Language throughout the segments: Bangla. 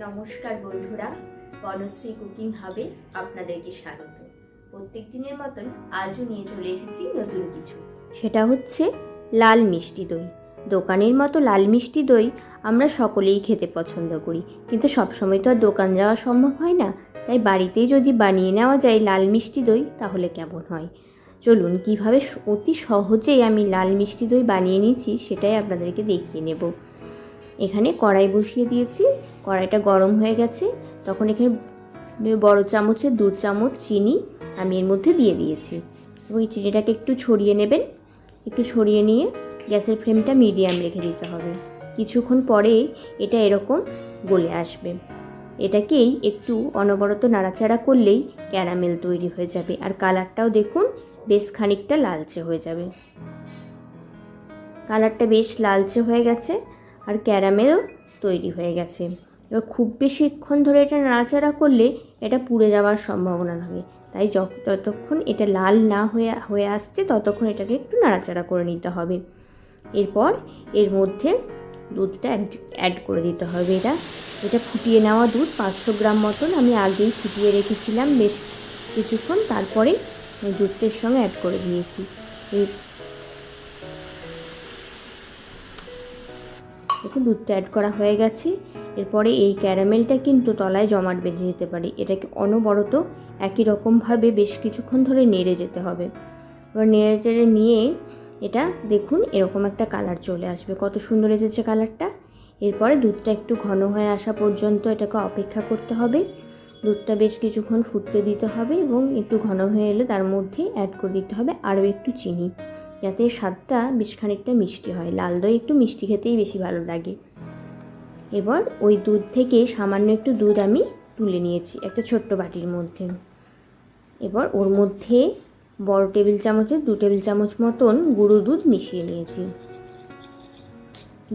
নমস্কার বন্ধুরা, বনশ্রী কুকিং হাবে আপনাদেরকে স্বাগত। প্রত্যেক দিনের মতন আজও নিয়ে চলে এসেছি নতুন কিছু। সেটা হচ্ছে লাল মিষ্টি দই। দোকানের মতো লাল মিষ্টি দই আমরা সকলেই খেতে পছন্দ করি। কিন্তু সবসময় তো আর দোকান যাওয়া সম্ভব হয় না। তাই বাড়িতেই যদি বানিয়ে নেওয়া যায় লাল মিষ্টি দই, তাহলে কেমন হয়? চলুন, কীভাবে অতি সহজেই আমি লাল মিষ্টি দই বানিয়ে নিয়েছি সেটাই আপনাদেরকে দেখিয়ে নেব। এখানে কড়াই বসিয়ে দিয়েছি। কড়াইটা গরম হয়ে গেছে। তখন এখানে বড় চামচের দু চামচ চিনি আমি এর মধ্যে দিয়ে দিয়েছি। এবং চিনিটাকে একটু ছড়িয়ে নেবেন। একটু ছড়িয়ে নিয়ে গ্যাসের ফ্লেমটা মিডিয়াম রেখে দিতে হবে। কিছুক্ষণ পরে এটা এরকম গলে আসবে। এটাকেই একটু অনবরত নাড়াচাড়া করলেই ক্যারামেল তৈরি হয়ে যাবে। আর কালারটাও দেখুন, বেশ খানিকটা লালচে হয়ে যাবে। কালারটা বেশ লালচে হয়ে গেছে। আর ক্যারামেলও তৈরি হয়ে গেছে। এবার খুব বেশিক্ষণ ধরে এটা নাড়াচাড়া করলে এটা পুড়ে যাওয়ার সম্ভাবনা থাকে। তাই যত- যতক্ষণ এটা লাল না হয়ে হয়ে আসছে ততক্ষণ এটাকে একটু নাড়াচাড়া করে নিতে হবে। এরপর এর মধ্যে দুধটা অ্যাড করে দিতে হবে এটা। এটা ফুটিয়ে নেওয়া দুধ পাঁচশো গ্রাম মতন আমি আগেই ফুটিয়ে রেখেছিলাম বেশ কিছুক্ষণ। তারপরে দুধটার সঙ্গে অ্যাড করে দিয়েছি। দেখুন দুধটা অ্যাড করা হয়ে গেছে। এরপরে এই ক্যারামেলটা কিন্তু তলায় জমাট বেঁধে যেতে পারে। এটাকে অনবরত একই রকমভাবে বেশ কিছুক্ষণ ধরে নেড়ে যেতে হবে। এবার নেড়ে চেড়ে নিয়ে এটা দেখুন, এরকম একটা কালার চলে আসবে। কত সুন্দর এসেছে কালারটা এরপরে দুধটা একটু ঘন হয়ে আসা পর্যন্ত এটাকে অপেক্ষা করতে হবে। দুধটা বেশ কিছুক্ষণ ফুটতে দিতে হবে এবং একটু ঘন হয়ে এলে তার মধ্যে অ্যাড করে দিতে হবে আরও একটু চিনি। যাতে স্বাদটা বেশ খানিকটা মিষ্টি হয়। লাল দই একটু মিষ্টি খেতেই বেশি ভালো লাগে। এবার ওই দুধ থেকে সামান্য একটু দুধ আমি তুলে নিয়েছি একটা ছোট্ট বাটির মধ্যে। এবার ওর মধ্যে বড় টেবিল চামচের, দু টেবিল চামচ মতন গুঁড়ো দুধ মিশিয়ে নিয়েছি।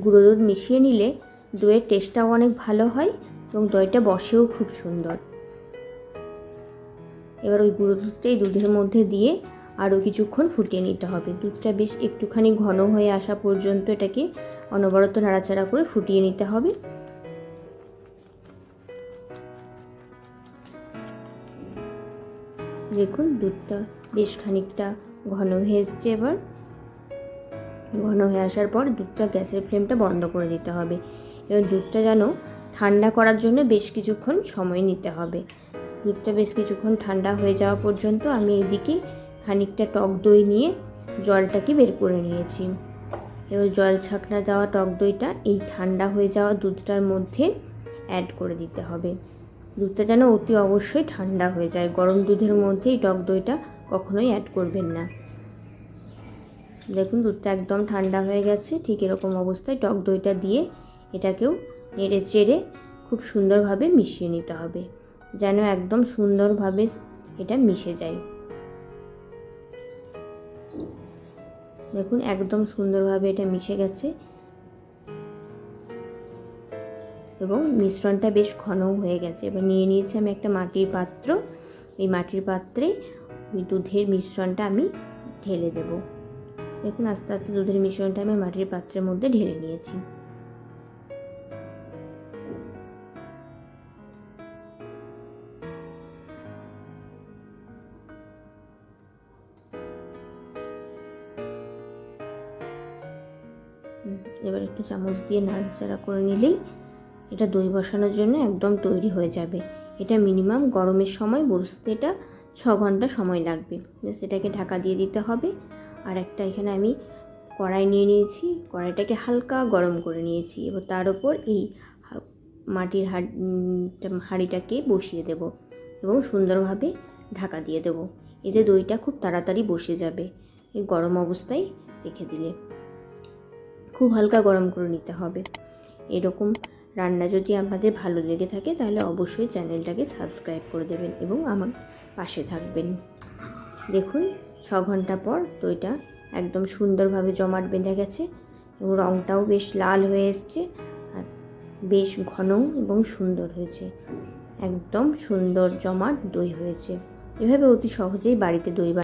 গুঁড়ো দুধ মিশিয়ে নিলে দইয়ের টেস্টটাও অনেক ভালো হয় এবং দইটা বসেও খুব সুন্দর। এবার ওই গুঁড়ো দুধটাই দুধের মধ্যে দিয়ে আরও কিছুক্ষণ ফুটিয়ে নিতে হবে। দুধটা বেশ একটুখানি ঘন হয়ে আসা পর্যন্ত এটাকে অনবরত নাড়াচাড়া করে ফুটিয়ে নিতে হবে। দেখুন, দুধটা বেশ খানিকটা ঘন হয়ে এসছে এবার। ঘন হয়ে আসার পর দুধটা গ্যাসের ফ্লেমটা বন্ধ করে দিতে হবে। এবার দুধটা যেন ঠান্ডা করার জন্য বেশ কিছুক্ষণ সময় নিতে হবে। দুধটা বেশ কিছুক্ষণ ঠান্ডা হয়ে যাওয়া পর্যন্ত আমি এইদিকে খানিকটা টক দই নিয়ে জলটাকে বের করে নিয়েছি। এবার জল ছাকনা দেওয়া টক দইটা এই ঠান্ডা হয়ে যাওয়া দুধটার মধ্যে অ্যাড করে দিতে হবে। দুধটা যেন অতি অবশ্যই ঠান্ডা হয়ে যায়। গরম দুধের মধ্যে এই টক দইটা কখনোই অ্যাড করবেন না। দেখুন, দুধটা একদম ঠান্ডা হয়ে গেছে। ঠিক এরকম অবস্থায় টক দইটা দিয়ে এটাকেও নেড়ে চেড়ে খুব সুন্দরভাবে মিশিয়ে নিতে হবে। যেন একদম সুন্দরভাবে এটা মিশে যায়। দেখুন, একদম সুন্দরভাবে এটা মিশে গেছে। এবং মিশ্রণটা বেশ ঘনও হয়ে গেছে। এবার নিয়ে নিয়েছি আমি একটা মাটির পাত্র। এই মাটির পাত্রে ওই দুধের মিশ্রণটা আমি ঢেলে দেব। দেখুন, আস্তে আস্তে দুধের মিশ্রণটা আমি মাটির পাত্রের মধ্যে ঢেলে নিয়েছি। এবার একটু চামচ দিয়ে নাড়াচাড়া করে নিলেই এটা দই বসানোর জন্য একদম তৈরি হয়ে যাবে। এটা মিনিমাম গরমের সময় বসতে এটা ছ ঘণ্টা সময় লাগবে। সেটাকে ঢাকা দিয়ে দিতে হবে। আর একটা এখানে আমি কড়াই নিয়ে নিয়েছি। কড়াইটাকে হালকা গরম করে নিয়েছি। এবার তার ওপর এই মাটির হাঁড়িটাকে বসিয়ে দেব এবং সুন্দরভাবে ঢাকা দিয়ে দেব। এতে দইটা খুব তাড়াতাড়ি বসে যাবে এই গরম অবস্থায় রেখে দিলে। খুব হালকা গরম করে নিতে হবে। এরকম রান্না যদি আপনাদের ভালো লেগে থাকে, তাহলে অবশ্যই চ্যানেলটাকে সাবস্ক্রাইব করে দেবেন এবং আমার পাশে থাকবেন। দেখুন, ছ ঘণ্টা পর দইটা একদম সুন্দরভাবে জমাট বেঁধে গেছে এবং রঙটাও বেশ লাল হয়ে এসছে আর বেশ ঘন এবং সুন্দর হয়েছে। একদম সুন্দর জমাট দই হয়েছে। এভাবে অতি সহজেই বাড়িতে দই